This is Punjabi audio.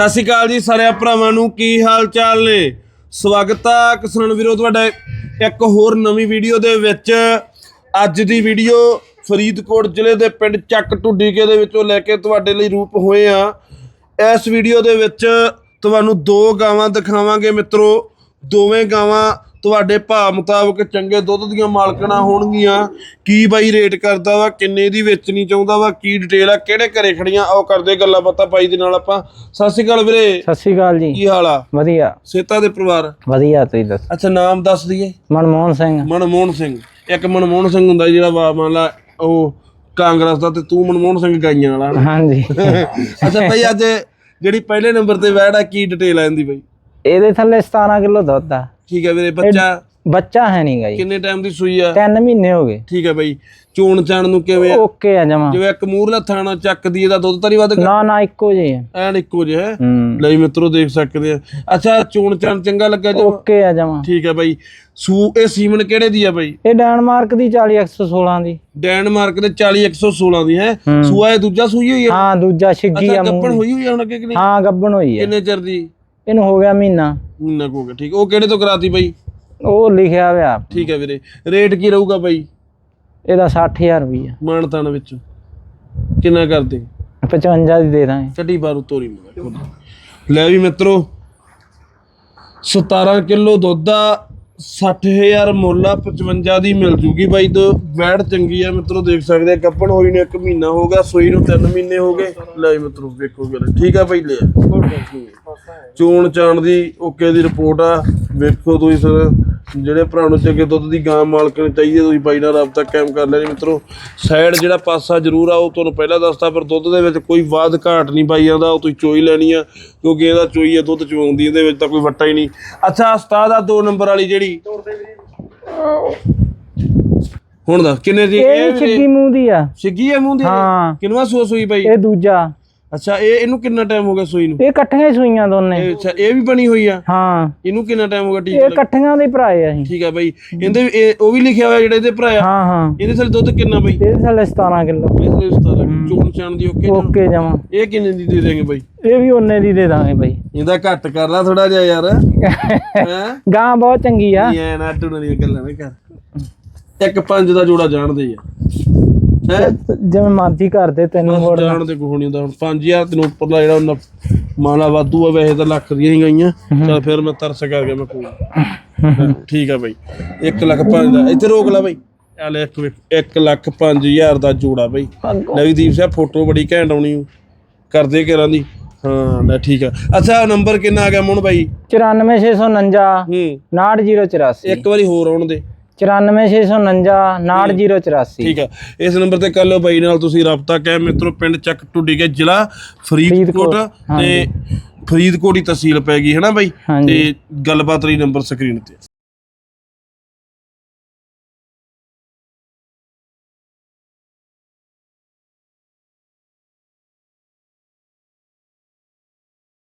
ਸਤਿ ਸ਼੍ਰੀ ਅਕਾਲ ਜੀ ਸਾਰਿਆਂ ਭਰਾਵਾਂ ਨੂੰ, ਕੀ ਹਾਲ ਚਾਲ ਨੇ? ਸਵਾਗਤ ਆ ਕਿਸਾਨ ਵੀਰੋ ਤੁਹਾਡਾ ਇੱਕ ਹੋਰ ਨਵੀਂ ਵੀਡੀਓ ਦੇ ਵਿੱਚ। ਅੱਜ ਦੀ ਵੀਡੀਓ ਫਰੀਦਕੋਟ ਜ਼ਿਲ੍ਹੇ ਦੇ ਪਿੰਡ ਚੱਕ ਟੁੱਡੀਕੇ ਦੇ ਵਿੱਚੋਂ ਲੈ ਕੇ ਤੁਹਾਡੇ ਲਈ ਰੂਪ ਹੋਏ ਆ। ਇਸ ਵੀਡੀਓ ਦੇ ਵਿੱਚ ਤੁਹਾਨੂੰ ਦੋ ਗਾਵਾਂ ਦਿਖਾਵਾਂਗੇ ਮਿੱਤਰੋ। ਦੋਵੇਂ ਗਾਵਾਂ ਤੁਹਾਡੇ ਭਾਅ ਮੁਤਾਬਕ ਚੰਗੇ ਦੁੱਧ ਦੀਆਂ ਮਾਲਕਣਾ ਹੋਣਗੀਆਂ। ਕੀ ਬਾਈ ਰੇਟ ਕਰਦਾ ਵਾ ਕਿੰਨੇ ਦੀ ਵੇਚਣੀ ਚਾਹੁੰਦਾ ਵਾ ਕੀ ਡਿਟੇਲ ਆ ਕਿਹੜੇ ਘਰੇ ਖੜੀਆਂ ਆਓ ਕਰਦੇ ਗੱਲਾਂ ਬਾਤਾਂ ਬਾਈ ਦੇ ਨਾਲ ਆਪਾਂ। ਸਤਿ ਸ਼੍ਰੀ ਅਕਾਲ ਵੀਰੇ। ਸਤਿ ਸ਼੍ਰੀ ਅਕਾਲ ਜੀ। ਕੀ ਹਾਲ ਆ? ਵਧੀਆ। ਸੇਤਾ ਦੇ ਪਰਿਵਾਰ? ਵਧੀਆ ਤੁਸੀਂ ਦੱਸ। ਅੱਛਾ ਨਾਮ ਦੱਸ ਦਈਏ। ਮਨਮੋਹਨ ਸਿੰਘ। ਮਨਮੋਹਨ ਸਿੰਘ। ਇੱਕ ਮਨਮੋਹਨ ਸਿੰਘ ਹੁੰਦਾ ਜਿਹੜਾ ਵਾ ਮੰਨ ਲਾ ਉਹ ਕਾਂਗਰਸ ਦਾ ਤੇ ਤੂੰ ਮਨਮੋਹਨ ਸਿੰਘ ਗਾਈਆਂ ਵਾਲਾ। ਹਾਂਜੀ। ਅੱਛਾ ਭਾਈ ਅੱਜ ਜਿਹੜੀ ਪਹਿਲੇ ਨੰਬਰ ਤੇ ਵੈੜ ਆ ਕੀ ਡਿਟੇਲ ਆ ਇਹਦੀ ਬਾਈ? ਇਹਦੇ ਥੱਲੇ 17 ਕਿਲੋ ਦੁੱਧ ਆ। ਠੀਕ ਹੈ ਵੀਰੇ ਬੱਚਾ? ਬੱਚਾ ਹੈ ਨਹੀਂਗਾ ਜੀ। ਕਿੰਨੇ ਟਾਈਮ ਦੀ ਸੂਈ ਆ? 3 ਮਹੀਨੇ ਹੋ ਗਏ। ਠੀਕ ਹੈ ਬਾਈ। ਚੋਣ ਚਾਣ ਨੂੰ ਕਿਵੇਂ ਆ? ਓਕੇ ਆ ਜਮਾ। ਜਿਵੇਂ ਇੱਕ ਮੂਰਲਾ ਥਾਣਾ ਚੱਕਦੀ ਇਹਦਾ ਦੁੱਧ ਤਾਂ ਨਹੀਂ ਵੱਧ ਨਾ ਨਾ ਇੱਕੋ ਜਿਹੇ ਆ। ਐਨ ਇੱਕੋ ਜਿਹਾ ਹੈ? ਹੂੰ। ਲਈ ਮਿੱਤਰੋ ਦੇਖ ਸਕਦੇ ਆ। ਅੱਛਾ ਚੋਣ ਚਾਣ ਚੰਗਾ ਲੱਗਾ ਜੀ ਓਕੇ ਆ ਜਮਾ। ਠੀਕ ਹੈ ਬਾਈ। ਸੂ ਇਹ ਸੀਮਨ ਕਿਹੜੇ ਦੀ ਆ ਬਾਈ? ਇਹ ਡੈਨਮਾਰਕ ਦੀ 40116 ਦੀ। ਡੈਨਮਾਰਕ ਦੇ 40116 ਦੀ ਹੈ? ਹੂੰ। ਸੂਆ ਇਹ ਦੂਜਾ ਸੂਈ ਹੋਈ ਹੈ ਹਾਂ ਦੂਜਾ ਛਿੱਗੀ ਅੱਛਾ ਆ ਮੂੰਹ ਗੱਪਣ। ਹੋਈ ਹੋਈ ਆ ਹੁਣ ਅੱਗੇ ਕਿ ਨਹੀਂ? ਹਾਂ ਗੱਬਣ ਹੋਈ ਆ। ਕਿੰਨੇ ਚਿਰ ਦੀ? ਇਹਨੂੰ ਹੋ ਗਿਆ ਮਹੀਨਾ। ਮਹੀਨਾ ਕੁ ਹੋ ਗਿਆ ਠੀਕ ਉਹ ਕਿਹੜੇ ਤੋਂ ਕਰਾਤੀ ਬਾਈ? ਉਹ ਲਿਖਿਆ ਹੋਇਆ ਠੀਕ ਹੈ ਵੀਰੇ ਰੇਟ ਕੀ ਰਹੂਗਾ ਬਾਈ? ਇਹਦਾ 60000 ਰੁਪਈਆ। ਮਾਨਤਾਨ ਵਿੱਚ। ਕਿੰਨਾ ਕਰਦੇ? 55 ਦੀ ਦੇ ਦਾਂਗੇ। ਚੱਡੀ ਬਾਰੂ ਤੋਰੀ ਲੈ ਵੀ ਮਿੱਤਰੋ 17 ਕਿਲੋ ਦੁੱਧ ਆ 60000 ਮੁੱਲ ਆ 55 ਦੀ ਮਿਲ ਜੂਗੀ ਬਾਈ ਤੋਂ। ਵੈੜ ਚੰਗੀ ਆ ਮਿੱਤਰੋ ਦੇਖ ਸਕਦੇ ਆ ਕੱਪਣ ਹੋਈ ਨੇ 1 ਮਹੀਨਾ ਹੋ ਗਿਆ ਸੂਈ ਨੂੰ 3 ਮਹੀਨੇ ਹੋ ਗਏ। ਲੈ ਮਿੱਤਰੋ ਵੇਖੋ ਗੱਲ ਠੀਕ ਆ ਬਾਈ ਲੈ। ਚੋਣ ਚਾਣ ਦੀ ਓਕੇ ਦੀ ਰਿਪੋਰਟ ਆ ਵੇਖੋ ਤੁਸੀਂ ਸਰ। ਜਿਹੜੇ ਭਰਾ ਨੂੰ ਚੰਗੇ ਦੁੱਧ ਦੀ ਗਾਂ ਮਾਲਕ ਨੂੰ ਚਾਹੀਦੀ ਆ, ਤੁਸੀਂ ਬਾਈ ਨਾਲ ਰਾਬਤਾ ਕਾਇਮ ਕਰ ਲੈਣੀ ਮਿੱਤਰੋ। ਸਾਈਡ ਜਿਹੜਾ ਪਾਸਾ ਜ਼ਰੂਰ ਆ ਉਹ ਤੁਹਾਨੂੰ ਪਹਿਲਾਂ ਦੱਸਤਾ ਪਰ ਦੁੱਧ ਦੇ ਵਿੱਚ ਕੋਈ ਵਾਧ ਘਾਟ ਨਹੀਂ ਪਾਈ ਜਾਂਦਾ ਉਹ ਤੁਸੀਂ ਚੋਈ ਲੈਣੀ ਆ ਕਿਉਂਕਿ ਇਹਦਾ ਚੋਈ ਆ ਦੁੱਧ ਚਵਾਉਂਦੀ ਇਹਦੇ ਵਿੱਚ ਤਾਂ ਕੋਈ ਵੱਟਾ ਹੀ ਨਹੀਂ। ਅੱਛਾ ਉਸਤਾਦ ਆ ਦੋ ਨੰਬਰ ਵਾਲੀ ਜਿਹੜੀ। ਹੁਣ ਦੱਸ ਕਿੰਨੇ ਦੀ? ਇਹ ਵੀ ਛਿੱਗੀ ਮੂੰਹ ਦੀ ਆ। ਛਿੱਗੀ ਆ ਮੂੰਹ ਦੀ? ਹਾਂ। ਕਿੰਨਵਾ ਸੂਆ ਸੂਈ ਬਾਈ? ਇਹ ਦੂਜਾ। ਅੱਛਾ ਇਹ ਇਹਨੂੰ ਕਿੰਨਾ ਟਾਈਮ ਹੋ ਗਿਆ ਸੂਈ ਨੂੰ? ਇਹ ਇਕੱਠੀਆਂ ਹੀ ਸੂਈਆਂ ਦੋਨੇ। ਇਹ ਅੱਛਾ ਇਹ ਵੀ ਬਣੀ ਹੋਈ ਆ? ਹਾਂ। ਇਹਨੂੰ ਕਿੰਨਾ ਟਾਈਮ ਹੋ ਗਿਆ ਇਹ ਟੀਕਾ ਇਕੱਠੀਆਂ ਦੇ ਭਰਾਏ ਆ ਅਸੀਂ। ਠੀਕ ਆ ਬਾਈ। ਇਹਦੇ ਵੀ ਇਹ ਉਹ ਵੀ ਲਿਖਿਆ ਹੋਇਆ ਜਿਹੜਾ ਇਹਦੇ ਭਰਾ ਆ? ਹਾਂ ਹਾਂ। ਇਹਦੇ ਥੱਲੇ ਦੁੱਧ ਕਿੰਨਾ ਬਾਈ? ਇਹਦੇ ਥੱਲੇ 17 ਕਿਲੋ। ਇਹਦੇ ਥੱਲੇ 17 ਚੋਣ ਚਾਣ ਦੀ ਓਕੇ ਓਕੇ ਜਮਾ। ਇਹ ਕਿੰਨੇ ਦੀ ਦੇ ਦੇਂਗੇ ਬਾਈ? ਇਹ ਵੀ ਉਹਨੇ ਦੀ ਦੇ ਦਾਂਗੇ ਬਾਈ। ਇਹਦਾ ਘੱਟ ਕਰ ਲਾ ਥੋੜਾ ਜਿਹਾ ਯਾਰ। ਹੈ? ਗਾਂ ਬਹੁਤ ਚੰਗੀ ਆ। ਇਹ ਨਾ ਟੁਣ ਦੀਆਂ ਗੱਲਾਂ ਨਾ ਕਰ। ਇੱਕ ਪੰਜ ਦਾ ਜੋੜਾ ਜਾਣਦੇ ਆ। ਹੈ? ਜਿਵੇਂ ਮਰਜ਼ੀ ਕਰਦੇ ਤੈਨੂੰ ਮੋੜ ਜਾਣਦੇ ਕੋਈ ਨਹੀਂ ਹੁੰਦਾ ਹੁਣ 5000 ਤੈਨੂੰ ਉੱਪਰਲਾ ਜਿਹੜਾ ਉਹਨਾਂ ਮਾਲਾ ਵਾਧੂ ਆ ਵੈਸੇ ਤਾਂ ਲੱਖ ਦੀਆਂ ਹੀ ਗਈਆਂ। ਚਲ ਫਿਰ ਮੈਂ ਤਰਸ ਕਰਕੇ ਮੈਂ ਕੋਈ ਠੀਕ ਆ ਬਾਈ। 1 ਲੱਖ 5 ਦਾ ਇੱਥੇ ਰੋਕ ਲੈ ਬਾਈ। ਆ ਲੈ 1 ਲੱਖ 5000 ਦਾ ਜੋੜਾ ਬਾਈ। ਨਵੀਦੀਪ ਸਿੰਘ ਫੋਟੋ ਬੜੀ ਘੈਂਟ ਆਉਣੀ। ਕਰਦੇ ਘਰਾਂ ਦੀ? ਹਾਂ ਲੈ ਠੀਕ ਆ। ਅੱਛਾ ਨੰਬਰ ਕਿੰਨਾ ਆ ਗਿਆ ਮੁੰਨ ਬਾਈ? 94649 ਹੂੰ। 69084 ਇੱਕ ਵਾਰੀ ਹੋਰ ਆਉਣ ਦੇ। 94649 69084 ਠੀਕ ਆ। ਇਸ ਨੰਬਰ ਤੇ ਕਰ ਲਓ ਬਾਈ ਨਾਲ ਤੁਸੀਂ ਰਾਬਤਾ ਕਾਇਮ ਮਿੱਤਰੋ ਪਿੰਡ ਚੱਕ ਟੁੱਡੀ ਕੇ ਜ਼ਿਲ੍ਹਾ ਫਰੀਦਕੋਟ ਤੇ ਫਰੀਦਕੋਟ ਹੀ ਤਹਿਸੀਲ ਪੈ ਗਈ ਹੈ ਨਾ ਬਾਈ। ਤੇ ਗੱਲਬਾਤ ਲਈ ਨੰਬਰ ਸਕਰੀਨ ਤੇ।